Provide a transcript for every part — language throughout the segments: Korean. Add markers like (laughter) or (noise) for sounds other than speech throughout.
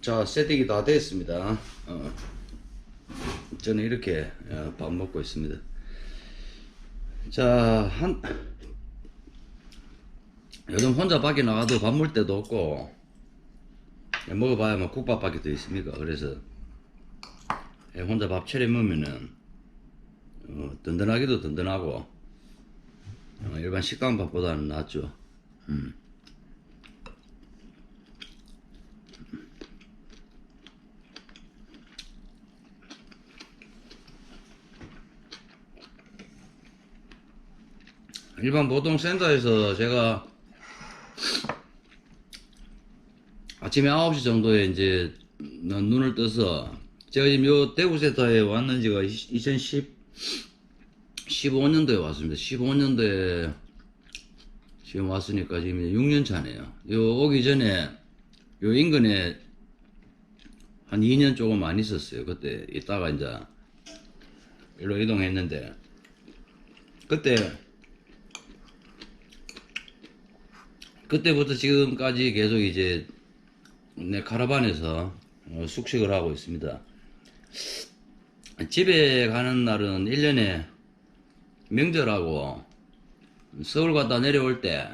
자, 세팅이 다 됐습니다. 어, 저는 이렇게 어, 밥 먹고 있습니다. 자, 한, 요즘 혼자 밖에 나가도 밥 먹을 때도 없고, 먹어봐야 뭐 국밥밖에 더 있습니까? 그래서, 예, 혼자 밥 차려 먹으면은, 어, 든든하기도 든든하고, 어, 일반 식당밥보다는 낫죠. 음. 일반 보통 센터에서 제가 아침에 9시 정도에 이제 눈을 떠서 제가 지금 요 대구 센터에 왔는 지가 2010 15년도에 왔습니다. 15년도에 지금 왔으니까 지금 6년 차네요. 요 오기 전에 요 인근에 한 2년 조금 안 있었어요. 그때 있다가 이제 일로 이동했는데 그때 그때부터 지금까지 계속 이제 내 카라반에서 어, 숙식을 하고 있습니다. 집에 가는 날은 1년에 명절하고 서울 갔다 내려올 때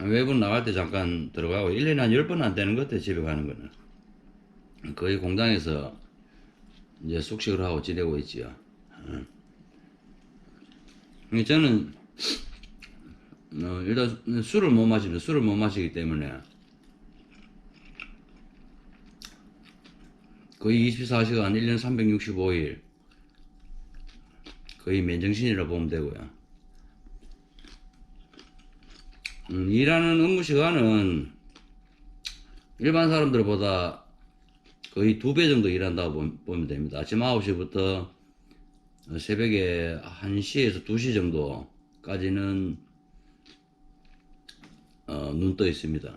외부 나갈 때 잠깐 들어가고 1년에 한 10번 안 되는 것 같아 집에 가는 거는. 거의 공장에서 이제 숙식을 하고 지내고 있지요. 저는 어, 일단 술을 못 마십니다 술을 못 마시기 때문에 거의 24시간 1년 365일 거의 맨정신이라 보면 되고요. 음, 일하는 업무 시간은 일반 사람들보다 거의 두 배 정도 일한다고 보- 보면 됩니다. 아침 9시부터 새벽에 1시에서 2시 정도까지는 어, 눈 떠 있습니다.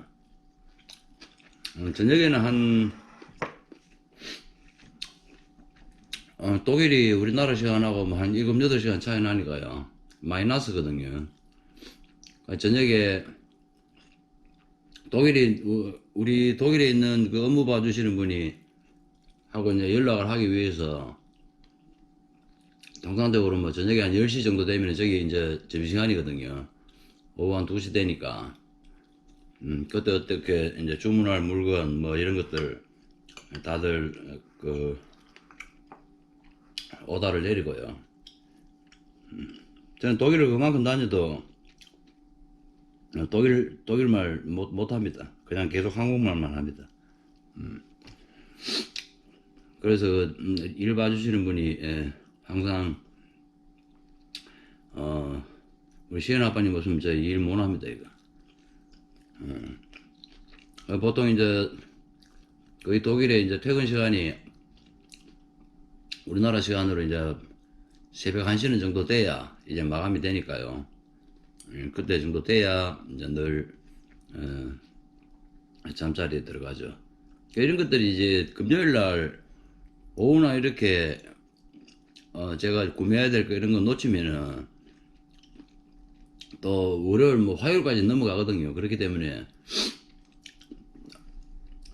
어, 저녁에는 한 어, 독일이 우리나라 시간하고 뭐한 7, 8시간 차이 나니까요. 마이너스거든요. 어, 저녁에 독일이, 우- 우리 독일에 있는 그 업무 봐주시는 분이 하고 이제 연락을 하기 위해서 통상적으로 뭐 저녁에 한 10시 정도 되면 저기 이제 점심시간이거든요. 오후 한 2시 되니까. 음, 그때 어떻게 이제 주문할 물건 뭐 이런 것들 다들 그 오다를 내리고요. 음, 저는 독일을 그만큼 다녀도 어, 독일 독일말 못 못합니다. 그냥 계속 한국말만 합니다. 음. 그래서 음, 일 봐주시는 분이 예, 항상 어 우리 시현 아빠님 없으면 저일 못합니다 이거. 음. 어, 보통 이제 거의 독일에 이제 퇴근 시간이 우리나라 시간으로 이제 새벽 1시는 정도 돼야 이제 마감이 되니까요. 음, 그때 정도 돼야 이제 늘 어, 잠자리에 들어가죠. 이런 것들이 이제 금요일 날 오후나 이렇게 어, 제가 구매해야 될 거 이런 거 놓치면은 또 월요일 뭐 화요일까지 넘어가거든요. 그렇기 때문에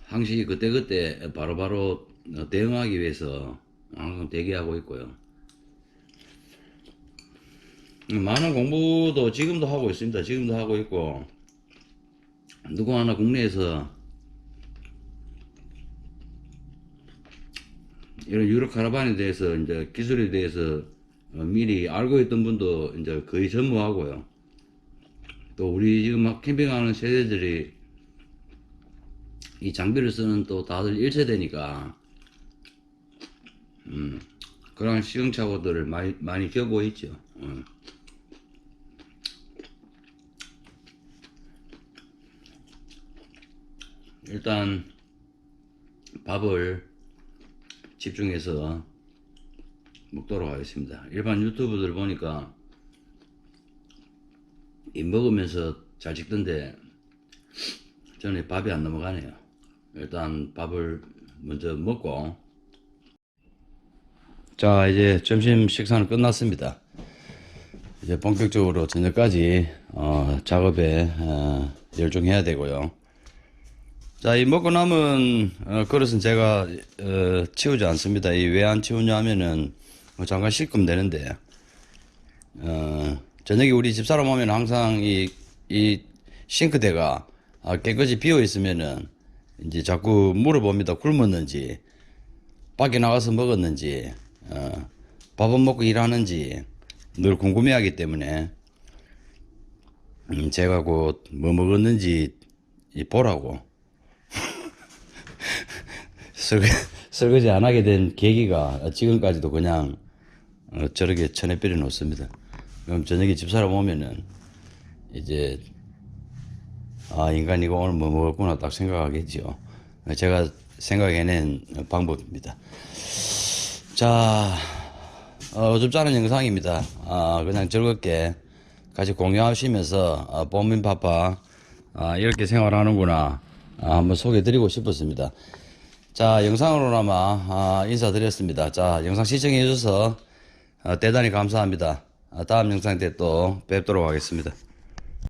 항시 그때그때 바로바로 어, 대응하기 위해서 항상 대기하고 있고요. 음, 많은 공부도 지금도 하고 있습니다. 지금도 하고 있고 누구 하나 국내에서 이런 유럽 카라반에 대해서 이제 기술에 대해서 어, 미리 알고 있던 분도 이제 거의 전무하고요. 또 우리 지금 막 캠핑하는 세대들이 이 장비를 쓰는 또 다들 1세대니까 음, 그런 시행착오들을 많이, 많이 겪고 있죠. 어. 일단 밥을 집중해서 먹도록 하겠습니다. 일반 유튜브들 보니까 이 먹으면서 잘 찍던데 저는 밥이 안 넘어가네요. 일단 밥을 먼저 먹고 자 이제 점심 식사는 끝났습니다. 이제 본격적으로 저녁까지 어, 작업에 어, 열중해야 되고요. 자, 이 먹고 남은 어, 그릇은 제가 어, 치우지 않습니다. 이 왜 안 치우냐 하면은 뭐 잠깐 씻으면 되는데 어, 저녁에 우리 집사람 오면 항상 이, 이 싱크대가 아, 깨끗이 비어 있으면은 이제 자꾸 물어봅니다. 굶었는지 밖에 나가서 먹었는지 어, 밥은 먹고 일하는지 늘 궁금해하기 때문에 음, 제가 곧 뭐 먹었는지 이 보라고 (laughs) 설거, 설거지 안 하게 된 계기가 지금까지도 그냥 어, 저렇게 천에 뿌려 놓습니다. 그럼 저녁에 집사람 오면은 이제 아 인간 이거 오늘 뭐 먹었구나 딱 생각하겠죠. 제가 생각해낸 방법입니다. 자, 어, 어줍잖은 영상입니다. 아, 그냥 즐겁게 같이 공유하시면서 아, 뽀민파파 아, 이렇게 생활하는구나 아, 한번 소개드리고 싶었습니다. 자, 영상으로나마 아, 인사드렸습니다. 자, 영상 시청해 주셔서 아, 대단히 감사합니다. 아, 다음 영상 때 또 뵙도록 하겠습니다.